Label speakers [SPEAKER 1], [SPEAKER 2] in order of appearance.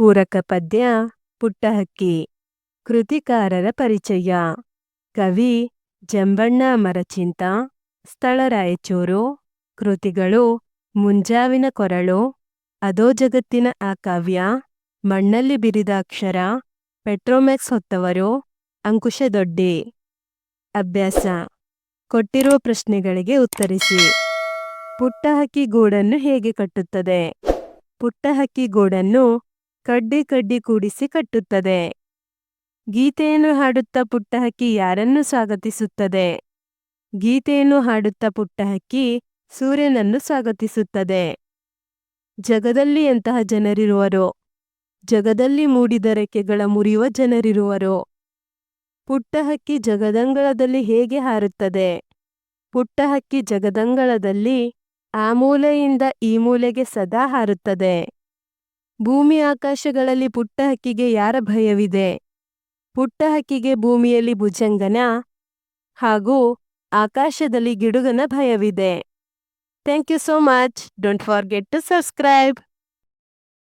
[SPEAKER 1] ಪೂರಕ ಪದ್ಯ ಪುಟ್ಟಹಕ್ಕಿ ಕೃತಿಕಾರರ ಪರಿಚಯ. ಕವಿ ಜಂಬಣ್ಣ ಮರಚಿಂತ, ಸ್ಥಳ ರಾಯಚೂರು. ಕೃತಿಗಳು ಮುಂಜಾವಿನ ಕೊರಳು, ಅದೋ ಜಗತ್ತಿನ ಆ ಕಾವ್ಯ ಮಣ್ಣಲ್ಲಿ ಬಿರಿದ ಅಕ್ಷರ, ಪೆಟ್ರೋಮ್ಯಾಕ್ಸ್ ಹೊತ್ತವರು ಅಂಕುಶದೊಡ್ಡಿ ಅಭ್ಯಾಸ. ಕೊಟ್ಟಿರುವ ಪ್ರಶ್ನೆಗಳಿಗೆ ಉತ್ತರಿಸಿ. ಪುಟ್ಟಹಕ್ಕಿ ಗೂಡನ್ನು ಹೇಗೆ ಕಟ್ಟುತ್ತದೆ? ಪುಟ್ಟಹಕ್ಕಿ ಗೂಡನ್ನು ಕಡ್ಡಿ ಕಡ್ಡಿ ಕೂಡಿಸಿ ಕಟ್ಟುತ್ತದೆ. ಗೀತೆಯನ್ನು ಹಾಡುತ್ತಾ ಪುಟ್ಟ ಹಕ್ಕಿ ಯಾರನ್ನು ಸ್ವಾಗತಿಸುತ್ತದೆ? ಗೀತೆಯನ್ನು ಹಾಡುತ್ತಾ ಪುಟ್ಟ ಹಕ್ಕಿ ಸೂರ್ಯನನ್ನು ಸ್ವಾಗತಿಸುತ್ತದೆ. ಜಗದಲ್ಲಿ ಎಂತಹ ಜನರಿರುವರು? ಜಗದಲ್ಲಿ ಮೂಡಿದ ರೆಕ್ಕೆಗಳ ಮುರಿಯುವ ಜನರಿರುವರು? ಪುಟ್ಟ ಹಕ್ಕಿ ಜಗದಂಗಳದಲ್ಲಿ ಹೇಗೆ ಹಾರುತ್ತದೆ? ಪುಟ್ಟ ಹಕ್ಕಿ ಜಗದಂಗಳದಲ್ಲಿ ಆ ಮೂಲೆಯಿಂದ ಈ ಮೂಲೆಗೆ ಸದಾ ಹಾರುತ್ತದೆ. ಭೂಮಿ ಆಕಾಶಗಳಲ್ಲಿ ಪುಟ್ಟ ಹಕ್ಕಿಗೆ ಯಾರ ಭಯವಿದೆ? ಪುಟ್ಟ ಹಕ್ಕಿಗೆ ಭೂಮಿಯಲ್ಲಿ ಭುಜಂಗನ ಹಾಗೂ ಆಕಾಶದಲ್ಲಿ ಗಿಡುಗನ ಭಯವಿದೆ. Thank you so much. Don't forget to subscribe.